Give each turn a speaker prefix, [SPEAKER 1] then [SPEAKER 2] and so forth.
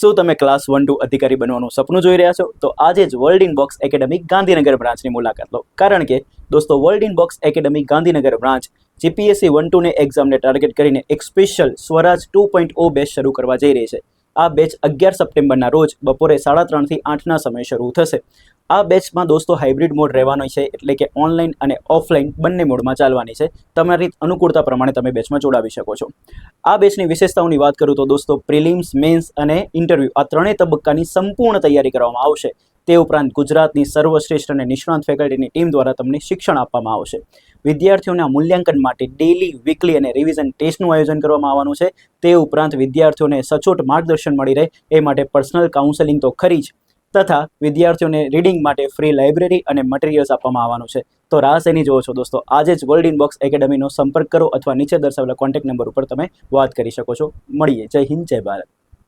[SPEAKER 1] શું તમે class one two અધિકારી બનવાનું સપનું જોઈ રહ્યા છો? તો આજે જ world in box academy Gandhinagar બ્રાન્ચની મુલાકાત લો. કારણ કે, દોસ્તો world in box academy Gandhinagar branch GPSC one ટુને એક્ઝામને ટાર્ગેટ કરીને એક special Swaraj two point O batch શરૂ કરવા જઈ રહી છે. આ બેચ અગિયાર સપ્ટેમ્બરના રોજ બપોરે સાડા ત્રણથી આઠના સમય શરૂ થશે. આ બેચમાં દોસ્તો હાઇબ્રિડ મોડ રહેવાનો છે, એટલે કે ઓનલાઈન અને ઓફલાઈન બંને મોડમાં ચાલવાની છે. તમારી અનુકૂળતા પ્રમાણે તમે બેચમાં જોડાવી શકો છો. આ બેચની વિશેષતાઓની વાત કરું તો દોસ્તો પ્રિલિમ્સ મેન્સ અને ઇન્ટરવ્યૂ આ ત્રણેય તબક્કાની સંપૂર્ણ તૈયારી કરવામાં આવશે. તે ઉપરાંત ગુજરાતની સર્વશ્રેષ્ઠ અને નિષ્ણાંત ફેકલ્ટીની ટીમ દ્વારા તમને શિક્ષણ આપવામાં આવશે. વિદ્યાર્થીઓના મૂલ્યાંકન માટે ડેલી વીકલી અને રિવિઝન ટેસ્ટનું આયોજન કરવામાં આવવાનું છે. તે ઉપરાંત વિદ્યાર્થીઓને સચોટ માર્ગદર્શન મળી રહે, એ માટે પર્સનલ કાઉન્સેલિંગ તો ખરી જ, તથા વિદ્યાર્થીઓને રીડિંગ માટે ફ્રી લાઇબ્રેરી અને મટીરિયલ્સ આપવામાં આવવાનું છે. તો રાહ એની જોવો છો દોસ્તો? આજે જ વર્લ્ડ ઇનબોક્સ એકેડમીનો સંપર્ક કરો અથવા નીચે દર્શાવેલા કોન્ટેક્ટ નંબર ઉપર તમે વાત કરી શકો છો. મળીએ. જય હિન્દ, જય ભારત.